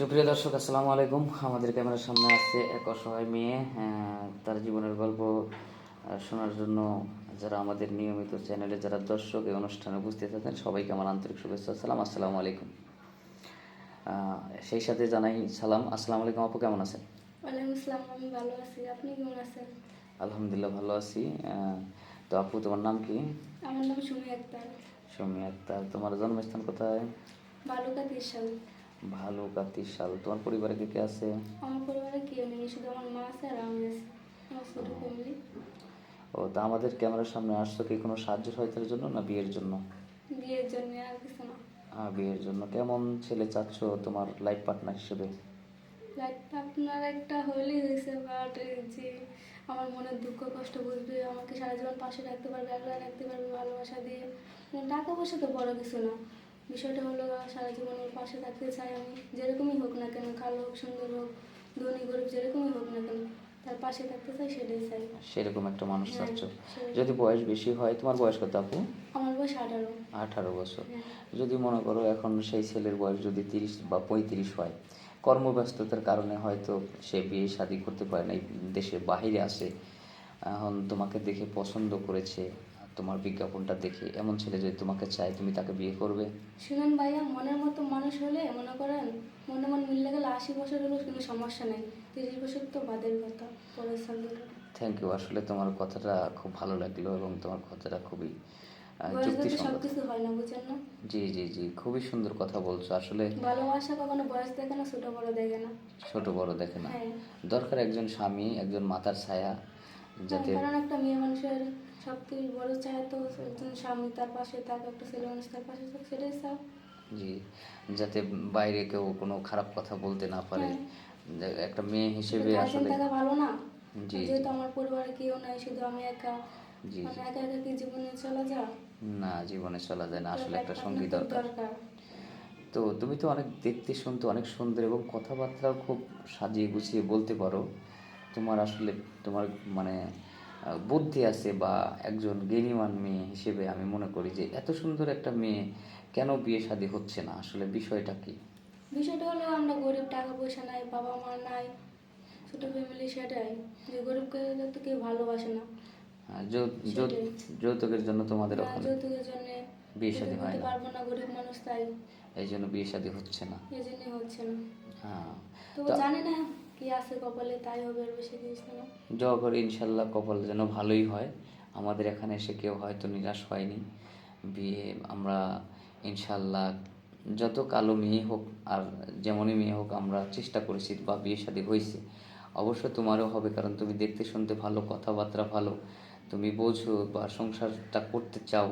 সুপ্রিয় দর্শক আসসালামু আলাইকুম। আমাদের ক্যামেরার সামনে আছে এক অসহায় মেয়ে তার জীবনের গল্প শোনার জন্য যারা আমাদের নিয়মিত চ্যানেলে যারা দর্শক এই অনুষ্ঠানে উপস্থিত থাকেন সবাইকে আমার আন্তরিক শুভেচ্ছা। সালাম আসসালামু আলাইকুম। সেই সাথে জানাই সালাম। আসসালামু আলাইকুম আপু কেমন আছেন? ওয়ালাইকুম আসসালাম আমি ভালো আছি। আপনি কেমন আছেন? আলহামদুলিল্লাহ ভালো আছি। তো আপু তোমার নাম কি? আমার নাম সুমি আক্তার। সৌমি আক্তার। তোমার জন্মস্থান কোথায়? বালুকা তিরশাল ভালুকা সাল তোমার পরিবারে কে কে আছে? আমার পরিবারে কেউ নেই শুধু আমার মা আছে আর আমি আছি। আমার ছোট ফ্যামিলি। ও তা আমাদের ক্যামেরার সামনে আসছো কি কোনো সাহায্য সহায়তার জন্য না বিয়ের জন্য? বিয়ের জন্য আর কিছু না। হ্যাঁ বিয়ের জন্য। কেমন ছেলে চাচ্ছ তোমার লাইফ পার্টনার হিসেবে? লাইফ পার্টনার একটা হলেই হয়েছে বাট যে আমার মনের দুঃখ কষ্ট বুঝবে আমাকে সারা জীবন পাশে রাখতে পারবে আগলে রাখতে পারবে ভালোবাসা দিয়ে। মানে টাকা পয়সা তো বড় কিছু না। বিষয়টা হলো সারা জীবন ওর পাশে থাকতে চাই আমি যেরকমই হোক না কেন কালো হোক সুন্দর হোক ধনী গরিব যেরকমই হোক না কেন তার পাশে থাকতে চাই সেটাই চাই। সেরকম একটা মানুষ হ্যাঁ, চাচ্ছ। যদি বয়স বেশি হয় তোমার বয়স কত আপু? আমার বয়স আঠারো। আঠারো বছর। হ্যাঁ। যদি মনে করো এখন সেই ছেলের বয়স যদি তিরিশ বা পঁয়ত্রিশ হয় কর্মব্যস্ততার কারণে হয়তো সে বিয়ে শাদি করতে পারে না এই দেশের বাহিরে আসে এখন তোমাকে দেখে পছন্দ করেছে তোমার বিজ্ঞাপনটা দেখে এমন ছেলে যদি তোমাকে চায় তুমি তাকে বিয়ে করবে? শুনুন ভাইয়া মনের মতো মানুষ হলে মনে করেন মনে মন মিললে গেলে আশি বছর হলেও কোনো সমস্যা নেই। তিরিশ বছর তো বাদের কথা পরের থ্যাংক ইউ আসলে তোমার কথাটা খুব ভালো লাগল এবং তোমার কথাটা খুবই জি জি জি খুবই সুন্দর কথা বলছো। আসলে ভালোবাসা কখনো বয়স দেখে না ছোট বড় দেখে না। ছোট বড় দেখে না। হ্যাঁ। দরকার একজন স্বামী একজন মাতার ছায়া। যাতে কারণ একটা মেয়ে মানুষের সব থেকে বড় চায় তো একজন স্বামী তার পাশে থাক একটা ছেলে মানুষ তার পাশে থাক সেটাই চাও জি যাতে বাইরে কেউ কোনো খারাপ কথা বলতে না পারে। যে একটা মেয়ে হিসেবে আসলে থাকা ভালো না। জি। যেহেতু আমার পরিবারে কেউ নাই শুধু আমি একা। জি মানে একা একা কি জীবনে চলা যা না জীবনে চলা যায় না আসলে একটা সঙ্গী দরকার। তো তুমি তো অনেক দেখতে শুনতে অনেক সুন্দর এবং কথাবার্তাও খুব সাজিয়ে গুছিয়ে বলতে পারো। তোমার আসলে তোমার মানে বুদ্ধি আছে বা একজন জ্ঞানীমান মেয়ে হিসেবে আমি মনে করি যে এত সুন্দর একটা মেয়ে কেন বিয়ে শাদী হচ্ছে না? আসলে বিষয়টা কি? বিষয়টা হলো আমরা গরিব টাকা পয়সা নাই বাবা মা নাই ছোট ফ্যামিলি সেটাই। যে গরিবকে তো কেউ ভালোবাসে না। আহ, যৌ- যৌ- সেটাই। যৌতুকের জন্য তোমাদের ওখানে যৌতুকের জন্য বিয়ে শাদী হয় না? পারব না গরিব মানুষ তাই। এই জন্য বিয়ে শাদী হচ্ছে না। এই জন্যই হচ্ছে না। হ্যাঁ। তা- জানে না। কি আছে কপালে, তাই হবে আর বেশি দিস না। দোয়া করি ইনশাল্লাহ কপাল যেন ভালোই হয়। আমাদের এখানে এসে কেউ হয়তো নিরাশ হয়নি। বিয়ে আমরা ইনশাল্লাহ যত কালো মেয়ে হোক আর যেমনই মেয়ে হোক আমরা চেষ্টা করেছি বা বিয়ে শাদী হয়েছে। অবশ্য তোমারও হবে কারণ তুমি দেখতে শুনতে ভালো, কথাবার্তা ভালো। তুমি বোঝো বা সংসারটা করতে চাও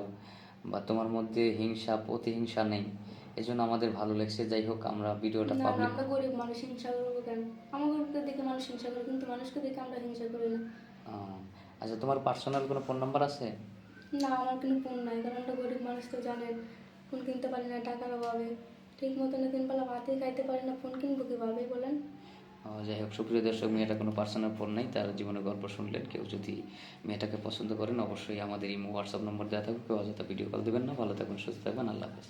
বা তোমার মধ্যে হিংসা, প্রতিহিংসা নেই। এই জন্য আমাদের ভালো লাগছে। যাই হোক আমরা ভিডিওটা না না, পাবলিক আমরা গরিব মানুষ হিংসা করব কেন? আমার গরিবকে দেখে মানুষ হিংসা করে কিন্তু মানুষকে দেখে আমরা হিংসা করি না। আচ্ছা তোমার পার্সোনাল কোনো ফোন নাম্বার আছে? না আমার কোনো ফোন নাই কারণ আমরা গরিব মানুষ তো জানেন ফোন কিনতে পারি না টাকার অভাবে। ঠিক মতন তিন বেলা ভাতে খাইতে পারি না ফোন কিনবো কীভাবে বলেন? যাই হোক সুপ্রিয় দর্শক মেয়েটা কোনো পার্সোনাল ফোন নেই তার জীবনের গল্প শুনলেন কেউ যদি মেয়েটাকে পছন্দ করেন অবশ্যই আমাদের এই হোয়াটসঅ্যাপ নম্বর দেওয়া থাকবে কেউ অযথা ভিডিও কল দেবেন না। ভালো থাকবেন সুস্থ থাকবেন আল্লাহ হাফেজ।